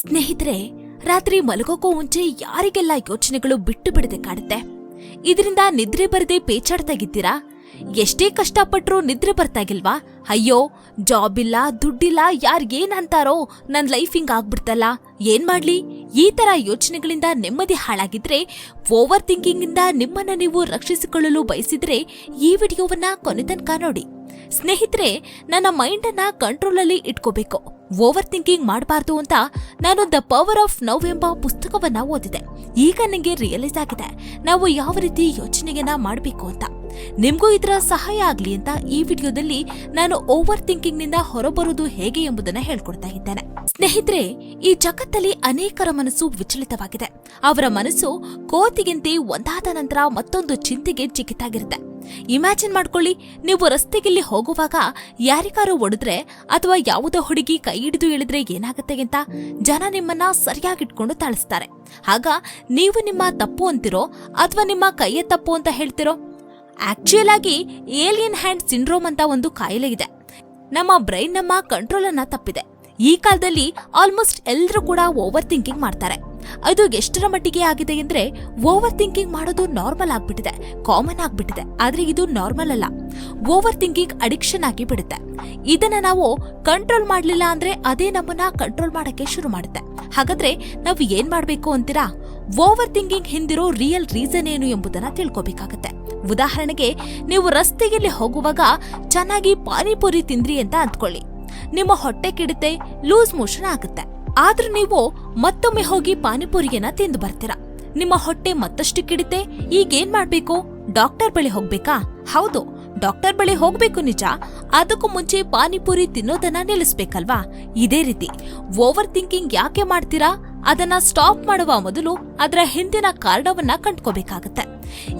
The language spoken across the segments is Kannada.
ಸ್ನೇಹಿತರೆ, ರಾತ್ರಿ ಮಲಗೋಕೋ ಮುಂಚೆ ಯಾರಿಗೆಲ್ಲ ಯೋಚನೆಗಳು ಬಿಟ್ಟು ಬಿಡದೆ ಕಾಡುತ್ತೆ? ಇದರಿಂದ ನಿದ್ರೆ ಬರದೆ ಪೇಚಾಡ್ತಾಗಿದ್ದೀರಾ? ಎಷ್ಟೇ ಕಷ್ಟಪಟ್ರೂ ನಿದ್ರೆ ಬರ್ತಾಗಿಲ್ವಾ? ಅಯ್ಯೋ ಜಾಬ್ ಇಲ್ಲ ದುಡ್ಡಿಲ್ಲ ಯಾರ್ ಏನ್ ಅಂತಾರೋ ನನ್ ಲೈಫ್ ಹಿಂಗ್ ಆಗ್ಬಿಡ್ತಲ್ಲ ಏನ್ ಮಾಡ್ಲಿ? ಈ ತರ ಯೋಚನೆಗಳಿಂದ ನೆಮ್ಮದಿ ಹಾಳಾಗಿದ್ರೆ, ಓವರ್ ಥಿಂಕಿಂಗ್ ಇಂದ ನಿಮ್ಮನ್ನ ನೀವು ರಕ್ಷಿಸಿಕೊಳ್ಳಲು ಬಯಸಿದ್ರೆ ಈ ವಿಡಿಯೋವನ್ನ ಕೊನೆ ತನಕ ನೋಡಿ. ಸ್ನೇಹಿತರೆ, ನನ್ನ ಮೈಂಡ್ ಅನ್ನ ಕಂಟ್ರೋಲ್ ಅಲ್ಲಿ ಇಟ್ಕೋಬೇಕು. ಓವರ್ ಥಿಂಕಿಂಗ್ ಮಾಡಬಾರ್ದು ಅಂತ ನಾನು ದ ಪವರ್ ಆಫ್ ನವ್ ಎಂಬ ಪುಸ್ತಕವನ್ನ ಓದಿದೆ. ಈಗ ನನಗೆ ರಿಯಲೈಸ್ ಆಗಿದೆ, ನಾವು ಯಾವ ರೀತಿ ಯೋಚನೆಯನ್ನ ಮಾಡಬೇಕು ಅಂತ. ನಿಮ್ಗೂ ಇದರ ಸಹಾಯ ಆಗಲಿ ಅಂತ ಈ ವಿಡಿಯೋದಲ್ಲಿ ನಾನು ಓವರ್ ಥಿಂಕಿಂಗ್ನಿಂದ ಹೊರಬರುವುದು ಹೇಗೆ ಎಂಬುದನ್ನು ಹೇಳ್ಕೊಡ್ತಾ ಇದ್ದೇನೆ. ಸ್ನೇಹಿತರೆ, ಈ ಜಗತ್ತಲ್ಲಿ ಅನೇಕರ ಮನಸ್ಸು ವಿಚಲಿತವಾಗಿದೆ. ಅವರ ಮನಸ್ಸು ಕೋತಿಗಿಂತೆ ಒಂದಾದ ನಂತರ ಮತ್ತೊಂದು ಚಿಂತೆಗೆ ಚಿಕ್ಕಿತಾಗಿರುತ್ತೆ ಇಮ್ಯಾಜಿನ್ ಮಾಡ್ಕೊಳ್ಳಿ, ನೀವು ರಸ್ತೆಗಿಲ್ಲಿ ಹೋಗುವಾಗ ಯಾರಿಗಾರು ಒಡೆದ್ರೆ ಅಥವಾ ಯಾವುದೋ ಹುಡುಗಿ ಕೈ ಹಿಡಿದು ಇಳಿದ್ರೆ ಏನಾಗುತ್ತೆ ಅಂತ ಜನ ನಿಮ್ಮನ್ನ ಸರಿಯಾಗಿಟ್ಕೊಂಡು ತಾಳಿಸ್ತಾರೆ. ಆಗ ನೀವು ನಿಮ್ಮ ತಪ್ಪು ಅಂತಿರೋ ಅಥವಾ ನಿಮ್ಮ ಕೈಯ ತಪ್ಪು ಅಂತ ಹೇಳ್ತಿರೋ ಆಕ್ಚುಯಲ್ ಆಗಿ ಏಲಿಯನ್ ಹ್ಯಾಂಡ್ ಸಿಂಡ್ರೋಮ್ ಅಂತ ಒಂದು ಕಾಯಿಲೆ ಇದೆ ನಮ್ಮ ಬ್ರೈನ್ ನಮ್ಮ ಕಂಟ್ರೋಲ್ ಅನ್ನ ತಪ್ಪಿದೆ. ಈ ಕಾಲದಲ್ಲಿ ಆಲ್ಮೋಸ್ಟ್ ಎಲ್ಲರೂ ಕೂಡ ಓವರ್ ಥಿಂಕಿಂಗ್ ಮಾಡ್ತಾರೆ. ಅದು ಎಷ್ಟರ ಮಟ್ಟಿಗೆ ಆಗಿದೆ ಅಂದ್ರೆ ಓವರ್ ಥಿಂಕಿಂಗ್ ಮಾಡೋದು ನಾರ್ಮಲ್ ಆಗ್ಬಿಟ್ಟಿದೆ ಕಾಮನ್ ಆಗ್ಬಿಟ್ಟಿದೆ. ಆದ್ರೆ ಇದು ನಾರ್ಮಲ್ ಅಲ್ಲ. ಓವರ್ ಥಿಂಕಿಂಗ್ ಅಡಿಕ್ಷನ್ ಆಗಿ ಬಿಡುತ್ತೆ. ಇದನ್ನ ನಾವು ಕಂಟ್ರೋಲ್ ಮಾಡಲಿಲ್ಲ ಅಂದ್ರೆ ಅದೇ ನಮ್ಮನ್ನ ಕಂಟ್ರೋಲ್ ಮಾಡಕ್ಕೆ ಶುರು ಮಾಡುತ್ತೆ. ಹಾಗಾದ್ರೆ ನಾವು ಏನ್ ಮಾಡ್ಬೇಕು ಅಂತೀರಾ? ಓವರ್ ಥಿಂಕಿಂಗ್ ಹಿಂದಿರೋ ರಿಯಲ್ ರೀಸನ್ ಏನು ಎಂಬುದನ್ನ ತಿಳ್ಕೊಬೇಕಾಗತ್ತೆ. ಉದಾಹರಣೆಗೆ, ನೀವು ರಸ್ತೆಯಲ್ಲಿ ಹೋಗುವಾಗ ಚೆನ್ನಾಗಿ ಪಾನಿಪುರಿ ತಿಂದ್ರಿ ಅಂತ ಅಂದ್ಕೊಳ್ಳಿ. ನಿಮ್ಮ ಹೊಟ್ಟೆ ಕಿಡುತ್ತೆ, ಲೂಸ್ ಮೋಷನ್ ಆಗುತ್ತೆ. ಆದ್ರೂ ನೀವು ಮತ್ತೊಮ್ಮೆ ಹೋಗಿ ಪಾನಿಪುರಿಯನ್ನ ತಿಂದು ಬರ್ತೀರಾ. ನಿಮ್ಮ ಹೊಟ್ಟೆ ಮತ್ತಷ್ಟು ಕಿಡಿತೆ ಈಗೇನ್ ಮಾಡ್ಬೇಕು? ಡಾಕ್ಟರ್ ಬಳಿ ಹೋಗ್ಬೇಕಾ? ಹೌದು ಡಾಕ್ಟರ್ ಬಳಿ ಹೋಗ್ಬೇಕು ನಿಜ. ಅದಕ್ಕೂ ಮುಂಚೆ ಪಾನಿಪುರಿ ತಿನ್ನೋದನ್ನ ನಿಲ್ಲಿಸ್ಬೇಕಲ್ವಾ? ಇದೇ ರೀತಿ. ಓವರ್ ಥಿಂಕಿಂಗ್ ಯಾಕೆ ಮಾಡ್ತೀರಾ? ಅದನ್ನ ಸ್ಟಾಪ್ ಮಾಡುವ ಮೊದಲು ಅದರ ಹಿಂದಿನ ಕಾರಣವನ್ನ ಕಂಡ್ಕೋಬೇಕಾಗತ್ತೆ.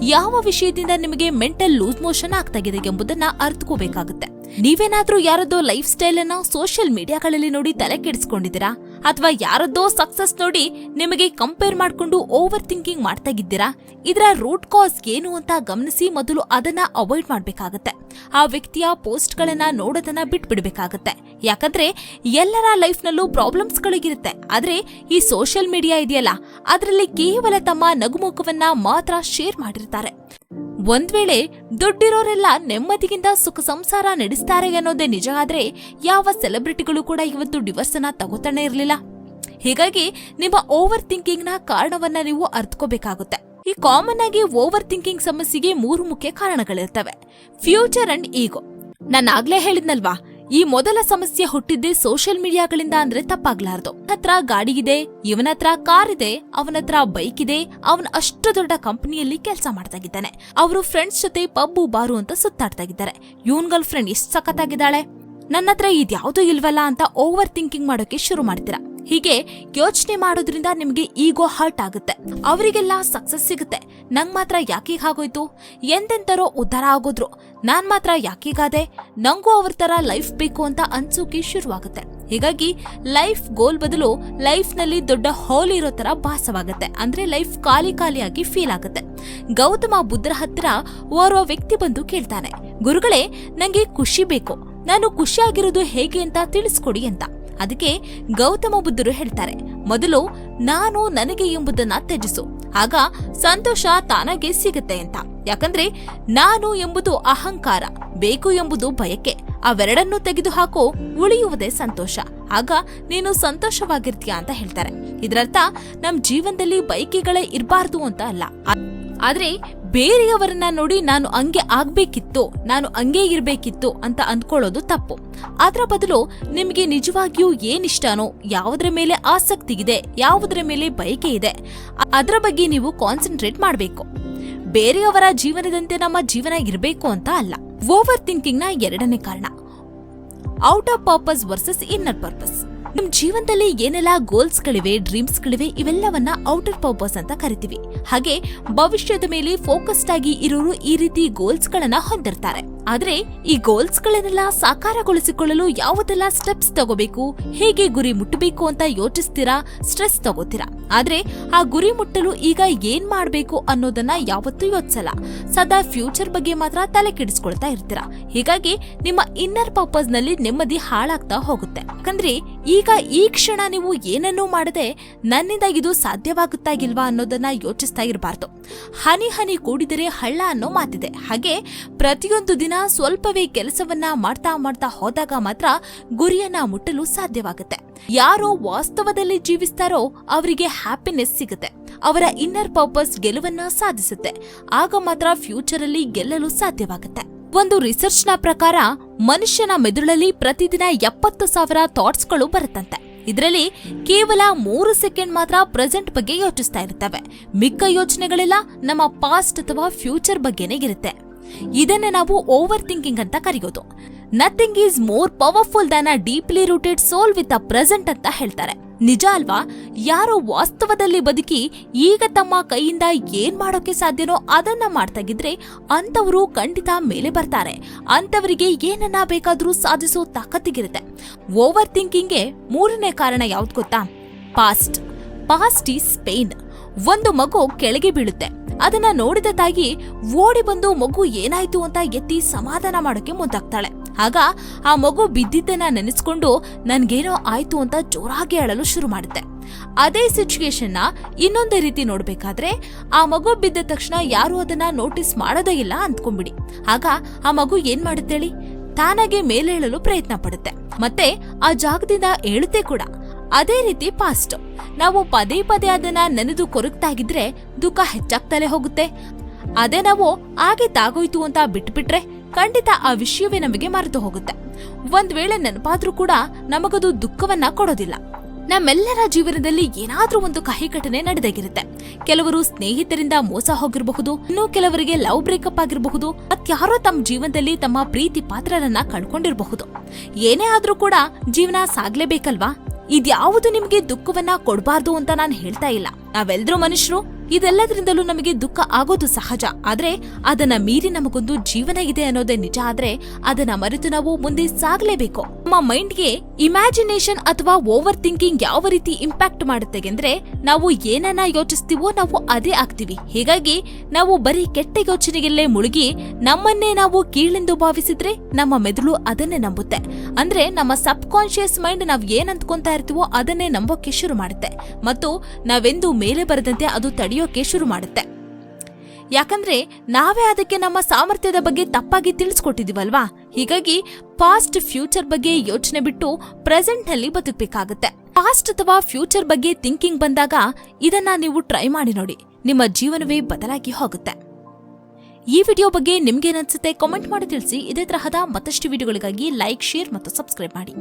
ಯಾವ ವಿಷಯದಿಂದ ನಿಮಗೆ ಮೆಂಟಲ್ ಲೂಸ್ ಮೋಷನ್ ಆಗ್ತಾಗಿದೆ ಎಂಬುದನ್ನ ಅರ್ಥಕೋಬೇಕಾಗುತ್ತೆ. ನೀವೇನಾದ್ರೂ ಯಾರದೋ ಲೈಫ್ ಸ್ಟೈಲ್ ಅನ್ನ ಸೋಷಿಯಲ್ ಮೀಡಿಯಾಗಳಲ್ಲಿ ನೋಡಿ ತಲೆ ಕೆಡಿಸ್ಕೊಂಡಿದ್ದೀರಾ? ಅಥವಾ ಯಾರದ್ದೋ ಸಕ್ಸಸ್ ನೋಡಿ ನಿಮಗೆ ಕಂಪೇರ್ ಮಾಡಿಕೊಂಡು ಓವರ್ ಥಿಂಕಿಂಗ್ ಮಾಡ್ತಾಗಿದ್ದೀರಾ ಇದರ ರೂಟ್ ಕಾಸ್ ಏನು ಅಂತ ಗಮನಿಸಿ ಮೊದಲು ಅದನ್ನ ಅವಾಯ್ಡ್ ಮಾಡಬೇಕಾಗತ್ತೆ. ಆ ವ್ಯಕ್ತಿಯ ಪೋಸ್ಟ್ ಗಳನ್ನ ನೋಡೋದನ್ನ ಬಿಟ್ಬಿಡ್ಬೇಕಾಗತ್ತೆ. ಯಾಕಂದ್ರೆ ಎಲ್ಲರ ಲೈಫ್ನಲ್ಲೂ ಪ್ರಾಬ್ಲಮ್ಸ್ಗಳಿಗಿರುತ್ತೆ ಆದ್ರೆ ಈ ಸೋಷಿಯಲ್ ಮೀಡಿಯಾ ಇದೆಯಲ್ಲ, ಅದರಲ್ಲಿ ಕೇವಲ ತಮ್ಮ ನಗುಮುಖವನ್ನ ಮಾತ್ರ ಶೇರ್ ಮಾಡಿರ್ತಾರೆ. ಒಂದ್ ವೇಳೆ ದುಡ್ಡಿರೋರೆಲ್ಲ ನೆಮ್ಮದಿಯಿಂದ ಸುಖ ಸಂಸಾರ ನಡೆಸ್ತಾರೆ ಅನ್ನೋದೇ ನಿಜ ಆದ್ರೆ ಯಾವ ಸೆಲೆಬ್ರಿಟಿಗಳು ಕೂಡ ಇವತ್ತು ಡಿವರ್ಸ್ ಅನ್ನ ತಗೋತಾನೆ ಇರಲಿಲ್ಲ. ಹೀಗಾಗಿ ನಿಮ್ಮ ಓವರ್ ಥಿಂಕಿಂಗ್ನ ಕಾರಣವನ್ನ ನೀವು ಅರ್ಥಕೋಬೇಕಾಗುತ್ತೆ ಈ ಕಾಮನ್ ಆಗಿ ಓವರ್ ಥಿಂಕಿಂಗ್ ಸಮಸ್ಯೆಗೆ ಮೂರು ಮುಖ್ಯ ಕಾರಣಗಳಿರ್ತವೆ. Future and ego. ನಾನು ಆಗ್ಲೇ ಹೇಳಿದ್ನಲ್ವಾ? ಈ ಮೊದಲ ಸಮಸ್ಯೆ ಹುಟ್ಟಿದ್ದೇ ಸೋಷಿಯಲ್ ಮೀಡಿಯಾಗಳಿಂದ ಅಂದ್ರೆ ತಪ್ಪಾಗ್ಲಾರ್ದು. ಹತ್ರ ಗಾಡಿ ಇದೆ, ಇವನ ಹತ್ರ ಕಾರ್ ಇದೆ, ಅವನ ಹತ್ರ ಬೈಕ್ ಇದೆ, ಅವನ ಅಷ್ಟು ದೊಡ್ಡ ಕಂಪನಿಯಲ್ಲಿ ಕೆಲಸ ಮಾಡ್ತಾಗಿದ್ದಾನೆ ಅವರು ಫ್ರೆಂಡ್ಸ್ ಜೊತೆ ಪಬ್ಬು ಬಾರು ಅಂತ ಸುತ್ತಾಡ್ತಾಗಿದ್ದಾರೆ ಇವನ್ ಗರ್ಲ್ ಫ್ರೆಂಡ್ ಎಷ್ಟು ಸಖತ್ತಾಗಿದ್ದಾಳೆ. ನನ್ನ ಹತ್ರ ಇದ್ಯಾವುದೂ ಇಲ್ವಲ್ಲ ಅಂತ ಓವರ್ ಥಿಂಕಿಂಗ್ ಮಾಡೋಕೆ ಶುರು ಮಾಡ್ತೀರಾ. ಹೀಗೆ ಯೋಚನೆ ಮಾಡೋದ್ರಿಂದ ನಿಮಗೆ ಈಗೋ ಹರ್ಟ್ ಆಗುತ್ತೆ. ಅವರಿಗೆಲ್ಲ ಸಕ್ಸಸ್ ಸಿಗುತ್ತೆ. ನಂಗ್ ಮಾತ್ರ ಯಾಕೀಗ ಆಗೋಯ್ತು? ಎಂದೆಂತರೋ ಉದ್ಧಾರ ಆಗೋದ್ರು. ನಾನು ಮಾತ್ರ ಯಾಕೀಗಾದೆ? ನಂಗೂ ಅವ್ರ ಥರ ಲೈಫ್ ಬೇಕು ಅಂತ ಅನ್ಸೋಕೆ ಶುರುವಾಗುತ್ತೆ. ಹೀಗಾಗಿ ಲೈಫ್ ಗೋಲ್ ಬದಲು ಲೈಫ್ನಲ್ಲಿ ದೊಡ್ಡ ಹೋಲ್ ಇರೋ ಥರ ಭಾಸವಾಗುತ್ತೆ. ಅಂದ್ರೆ ಲೈಫ್ ಖಾಲಿ ಖಾಲಿಯಾಗಿ ಫೀಲ್ ಆಗುತ್ತೆ. ಗೌತಮ ಬುದ್ಧರ ಹತ್ತಿರ ಓರ್ವ ವ್ಯಕ್ತಿ ಬಂದು ಕೇಳ್ತಾನೆ, ಗುರುಗಳೇ ನನಗೆ ಖುಷಿ ಬೇಕು. ನಾನು ಖುಷಿಯಾಗಿರೋದು ಹೇಗೆ ಅಂತ ತಿಳಿಸ್ಕೊಡಿ ಅಂತ. ಅದಕ್ಕೆ ಗೌತಮ ಬುದ್ಧರು ಹೇಳ್ತಾರೆ ಮೊದಲು ನಾನು ನನಗೆ ಎಂಬುದನ್ನ ತ್ಯಜಿಸು. ಆಗ ಸಂತೋಷ ತಾನಾಗೆ ಸಿಗುತ್ತೆ ಅಂತ. ಯಾಕಂದ್ರೆ ನಾನು ಎಂಬುದು ಅಹಂಕಾರ, ಬೇಕು ಎಂಬುದು ಬಯಕೆ. ಅವೆರಡನ್ನೂ ತೆಗೆದುಹಾಕೋ ಉಳಿಯುವುದೇ ಸಂತೋಷ. ಆಗ ನೀನು ಸಂತೋಷವಾಗಿರ್ತೀಯ ಅಂತ ಹೇಳ್ತಾರೆ. ಇದರರ್ಥ, ನಮ್ ಜೀವನದಲ್ಲಿ ಬಯಕೆಗಳೇ ಇರಬಾರ್ದು ಅಂತ ಅಲ್ಲ. ಆದ್ರೆ ಬೇರೆಯವರನ್ನ ನೋಡಿ ನಾನು ಹಂಗೆ ಆಗ್ಬೇಕಿತ್ತು, ನಾನು ಹಂಗೆ ಇರ್ಬೇಕಿತ್ತು ಅಂತ ಅಂದ್ಕೊಳ್ಳೋದು ತಪ್ಪು. ಅದರ ಬದಲು ನಿಮಗೆ ನಿಜವಾಗಿಯೂ ಏನಿಷ್ಟನೋ ಯಾವುದರ ಮೇಲೆ ಆಸಕ್ತಿ ಇದೆ, ಯಾವುದರ ಮೇಲೆ ಬಯಕೆ ಇದೆ, ಅದರ ಬಗ್ಗೆ ನೀವು ಕಾನ್ಸಂಟ್ರೇಟ್ ಮಾಡಬೇಕು. ಬೇರೆಯವರ ಜೀವನದಂತೆ ನಮ್ಮ ಜೀವನ ಇರಬೇಕು ಅಂತ ಅಲ್ಲ ಓವರ್ ಥಿಂಕಿಂಗ್ನ ಎರಡನೇ ಕಾರಣ. Out of purpose versus inner purpose ನಮ್ ಜೀವನದಲ್ಲಿ ಏನೆಲ್ಲ ಗೋಲ್ಸ್ ಗಳಿವೆ ಡ್ರೀಮ್ಸ್ ಗಳಿವೆ, ಇವೆಲ್ಲವನ್ನ ಔಟರ್ ಪರ್ಪಸ್ ಅಂತ ಕರಿತೀವಿ. ಹಾಗೆ ಭವಿಷ್ಯದ ಮೇಲೆ ಫೋಕಸ್ಡ್ ಆಗಿ ಇರೋರು ಈ ರೀತಿ ಗೋಲ್ಸ್ ಗಳನ್ನ ಹೊಂದಿರ್ತಾರೆ. ಆದ್ರೆ ಈ ಗೋಲ್ಸ್ಗಳನ್ನೆಲ್ಲ ಸಾಕಾರಗೊಳಿಸಿಕೊಳ್ಳಲು ಯಾವುದೆಲ್ಲ ಸ್ಟೆಪ್ಸ್ ತಗೋಬೇಕು? ಹೇಗೆ ಗುರಿ ಮುಟ್ಟಬೇಕು ಅಂತ ಯೋಚಿಸ್ತೀರಾ? ಸ್ಟ್ರೆಸ್ ತಗೋತೀರಾ? ಆದ್ರೆ ಆ ಗುರಿ ಮುಟ್ಟಲು ಈಗ ಏನ್ ಮಾಡ್ಬೇಕು ಅನ್ನೋದನ್ನ ಯಾವತ್ತೂ ಯೋಚಿಸಲ್ಲ. ಸದಾ ಫ್ಯೂಚರ್ ಬಗ್ಗೆ ಮಾತ್ರ ತಲೆ ಕೆಡಿಸ್ಕೊಳ್ತಾ ಇರ್ತೀರಾ? ಹೀಗಾಗಿ ನಿಮ್ಮ ಇನ್ನರ್ ಪರ್ಪಸ್ನಲ್ಲಿ ನೆಮ್ಮದಿ ಹಾಳಾಗ್ತಾ ಹೋಗುತ್ತೆ. ಯಾಕಂದ್ರೆ ಈಗ ಈ ಕ್ಷಣ ನೀವು ಏನನ್ನೂ ಮಾಡದೆ ನನ್ನಿಂದ ಇದು ಸಾಧ್ಯವಾಗುತ್ತಾ ಇಲ್ವಾ ಅನ್ನೋದನ್ನ ಯೋಚಿಸ್ತಾ ಇರಬಾರ್ದು. ಹನಿ ಹನಿ ಕೂಡಿದರೆ ಹಳ್ಳ ಅನ್ನೋ ಮಾತಿದೆ. ಹಾಗೆ ಪ್ರತಿಯೊಂದು ದಿನ ಸ್ವಲ್ಪವೇ ಕೆಲಸವನ್ನ ಮಾಡ್ತಾ ಮಾಡ್ತಾ ಹೋದಾಗ ಮಾತ್ರ ಗುರಿಯನ್ನ ಮುಟ್ಟಲು ಸಾಧ್ಯವಾಗುತ್ತೆ. ಯಾರು ವಾಸ್ತವದಲ್ಲಿ ಜೀವಿಸ್ತಾರೋ ಅವರಿಗೆ ಹ್ಯಾಪಿನೆಸ್ ಸಿಗುತ್ತೆ. ಅವರ ಇನ್ನರ್ ಪರ್ಪಸ್ ಗೆಲುವನ್ನ ಸಾಧಿಸುತ್ತೆ. ಆಗ ಮಾತ್ರ ಫ್ಯೂಚರ್ ಅಲ್ಲಿ ಗೆಲ್ಲಲು ಸಾಧ್ಯವಾಗುತ್ತೆ. ಒಂದು ರಿಸರ್ಚ್ನ ಪ್ರಕಾರ ಮನುಷ್ಯನ ಮೆದುಳಲ್ಲಿ ಪ್ರತಿದಿನ ಎಪ್ಪತ್ತು ಸಾವಿರ ಥಾಟ್ಸ್ಗಳು ಬರುತ್ತಂತೆ. ಇದರಲ್ಲಿ ಕೇವಲ ಮೂರು ಸೆಕೆಂಡ್ ಮಾತ್ರ ಪ್ರೆಸೆಂಟ್ ಬಗ್ಗೆ ಯೋಚಿಸ್ತಾ ಇರ್ತವೆ. ಮಿಕ್ಕ ಯೋಚನೆಗಳೆಲ್ಲ ನಮ್ಮ ಪಾಸ್ಟ್ ಅಥವಾ ಫ್ಯೂಚರ್ ಬಗ್ಗೆನೇ ಇರುತ್ತೆ. ಇದನ್ನ ನಾವು ಓವರ್ ಥಿಂಕಿಂಗ್ ಅಂತ ಕರೆಯೋದು. Nothing is more powerful than a deeply rooted soul with a present ಅಂತ ಹೇಳ್ತಾರೆ. ನಿಜ ಅಲ್ವಾ? ಯಾರು ವಾಸ್ತವದಲ್ಲಿ ಬದುಕಿ ಈಗ ತಮ್ಮ ಕೈಯಿಂದ ಏನ್ ಮಾಡೋಕೆ ಸಾಧ್ಯನೋ ಅದನ್ನ ಮಾಡ್ತಾಗಿದ್ರೆ ಅಂತವರು ಖಂಡಿತ ಮೇಲೆ ಬರ್ತಾರೆ. ಅಂತವರಿಗೆ ಏನನ್ನ ಬೇಕಾದ್ರೂ ಸಾಧಿಸೋ ತಾಕತ್ತಿಗಿರುತ್ತೆ. ಓವರ್ ಥಿಂಕಿಂಗ್ಗೆ ಮೂರನೇ ಕಾರಣ ಯಾವ್ದು ಗೊತ್ತಾ? ಪಾಸ್ಟ್ ಪಾಸ್ಟ್ ಈಸ್ ಪೇನ್ ಒಂದು ಮಗು ಕೆಳಗೆ ಬೀಳುತ್ತೆ. ಅದನ್ನ ನೋಡಿದ ತಾಯಿ ಓಡಿ ಬಂದು ಮಗು ಏನಾಯ್ತು ಅಂತ ಎತ್ತಿ ಸಮಾಧಾನ ಮಾಡೋಕೆ ಮುಂದಾಗ್ತಾಳೆ. ಆಗ ಆ ಮಗು ಬಿದ್ದಿದ್ದನ್ನ ನೆನೆಸ್ಕೊಂಡು ನನ್ಗೇನೋ ಆಯ್ತು ಅಂತ ಜೋರಾಗಿ ಅಳಲು ಶುರು ಮಾಡುತ್ತೆ. ಅದೇ ಸಿಚುಯೇಷನ್ನ ಇನ್ನೊಂದೇ ರೀತಿ ನೋಡ್ಬೇಕಾದ್ರೆ ಆ ಮಗು ಬಿದ್ದ ತಕ್ಷಣ ಯಾರು ಅದನ್ನ ನೋಟಿಸ್ ಮಾಡೋದೇ ಇಲ್ಲ ಅಂದ್ಕೊಂಡ್ಬಿಡಿ. ಆಗ ಆ ಮಗು ಏನ್ ಮಾಡುತ್ತೇಳಿ ತಾನಾಗೆ ಮೇಲೇಳಲು ಪ್ರಯತ್ನ ಪಡುತ್ತೆ. ಮತ್ತೆ ಆ ಜಾಗದಿಂದ ಏಳುತ್ತೆ ಕೂಡ. ಅದೇ ರೀತಿ ಪಾಸ್ಟ್ ನಾವು ಪದೇ ಪದೇ ಅದನ್ನ ನೆನೆದು ಕೊರಗ್ತಾಗಿದ್ರೆ ದುಃಖ ಹೆಚ್ಚಾಗ್ತಲೇ ಹೋಗುತ್ತೆ. ಅದೇ ನಾವು ಆಗಿದ್ದಾಗೋಯ್ತು ಅಂತ ಬಿಟ್ಬಿಟ್ರೆ ಖಂಡಿತ ಆ ವಿಷಯವೇ ನಮಗೆ ಮರೆತು ಹೋಗುತ್ತೆ. ಒಂದ್ ವೇಳೆ ನೆನಪಾದ್ರೂ ಕೂಡ ನಮಗದು ದುಃಖವನ್ನ ಕೊಡೋದಿಲ್ಲ. ನಮ್ಮೆಲ್ಲರ ಜೀವನದಲ್ಲಿ ಏನಾದ್ರೂ ಒಂದು ಕಹಿ ಘಟನೆ ನಡೆದಾಗಿರುತ್ತೆ. ಕೆಲವರು ಸ್ನೇಹಿತರಿಂದ ಮೋಸ ಹೋಗಿರಬಹುದು, ಇನ್ನು ಕೆಲವರಿಗೆ ಲವ್ ಬ್ರೇಕಪ್ ಆಗಿರಬಹುದು ಮತ್ಯಾರೋ ತಮ್ಮ ಜೀವನದಲ್ಲಿ ತಮ್ಮ ಪ್ರೀತಿ ಪಾತ್ರರನ್ನ ಕಳ್ಕೊಂಡಿರಬಹುದು. ಏನೇ ಆದ್ರೂ ಕೂಡ ಜೀವನ ಸಾಗ್ಲೇಬೇಕಲ್ವಾ? ಇದ್ಯಾವುದು ನಿಮಗೆ ದುಃಖವನ್ನ ಕೊಡಬಾರ್ದು ಅಂತ ನಾನು ಹೇಳ್ತಾ ಇಲ್ಲ. ನಾವೆಲ್ಲರೂ ಮನುಷ್ಯರು, ಇದೆಲ್ಲದರಿಂದಲೂ ನಮಗೆ ದುಃಖ ಆಗೋದು ಸಹಜ. ಆದ್ರೆ ಅದನ್ನ ಮೀರಿ ನಮಗೊಂದು ಜೀವನ ಇದೆ ಅನ್ನೋದೇ ನಿಜ. ಆದ್ರೆ ಅದನ್ನ ಮರೆತು ನಾವು ಮುಂದೆ ಸಾಗಲೇಬೇಕು. ನಮ್ಮ ಮೈಂಡ್ಗೆ ಇಮ್ಯಾಜಿನೇಷನ್ ಅಥವಾ ಓವರ್ ಥಿಂಕಿಂಗ್ ಯಾವ ರೀತಿ ಇಂಪ್ಯಾಕ್ಟ್ ಮಾಡುತ್ತೆ ಅಂದ್ರೆ ನಾವು ಏನನ್ನ ಯೋಚಿಸ್ತೀವೋ ನಾವು ಅದೇ ಆಗ್ತೀವಿ. ಹೀಗಾಗಿ ನಾವು ಬರೀ ಕೆಟ್ಟ ಯೋಚನೆಗೆಲ್ಲೇ ಮುಳುಗಿ ನಮ್ಮನ್ನೇ ನಾವು ಕೀಳೆಂದು ಭಾವಿಸಿದ್ರೆ ನಮ್ಮ ಮೆದುಳು ಅದನ್ನೇ ನಂಬುತ್ತೆ. ಅಂದ್ರೆ ನಮ್ಮ ಸಬ್ ಕಾನ್ಶಿಯಸ್ ಮೈಂಡ್ ನಾವು ಏನ್ ಅಂದ್ಕೊಂತಾ ಇರ್ತೀವೋ ಅದನ್ನೇ ನಂಬೋಕೆ ಶುರು ಮಾಡುತ್ತೆ. ಮತ್ತು ನಾವೆಂದು ಮೇಲೆ ಬರದಂತೆ ಅದು ತಡೆಯೋಕೆ ಶುರು ಮಾಡುತ್ತೆ. ಯಾಕಂದ್ರೆ ನಾವೇ ಅದಕ್ಕೆ ನಮ್ಮ ಸಾಮರ್ಥ್ಯದ ಬಗ್ಗೆ ತಪ್ಪಾಗಿ ತಿಳಿಸ್ಕೊಟ್ಟಿದೀವಲ್ವಾ? ಹೀಗಾಗಿ ಪಾಸ್ಟ್ ಫ್ಯೂಚರ್ ಬಗ್ಗೆ ಯೋಚನೆ ಬಿಟ್ಟು ಪ್ರೆಸೆಂಟ್ನಲ್ಲಿ ಬದುಕಬೇಕಾಗುತ್ತೆ. ಪಾಸ್ಟ್ ಅಥವಾ ಫ್ಯೂಚರ್ ಬಗ್ಗೆ ಥಿಂಕಿಂಗ್ ಬಂದಾಗ ಇದನ್ನ ನೀವು ಟ್ರೈ ಮಾಡಿ ನೋಡಿ. ನಿಮ್ಮ ಜೀವನವೇ ಬದಲಾಗಿ ಹೋಗುತ್ತೆ. ಈ ವಿಡಿಯೋ ಬಗ್ಗೆ ನಿಮ್ಗೇನನ್ಸುತ್ತೆ ಕಾಮೆಂಟ್ ಮಾಡಿ ತಿಳಿಸಿ. ಇದೇ ತರಹದ ಮತ್ತಷ್ಟು ವಿಡಿಯೋಗಳಿಗಾಗಿ ಲೈಕ್ ಶೇರ್ ಮತ್ತು ಸಬ್ಸ್ಕ್ರೈಬ್ ಮಾಡಿ.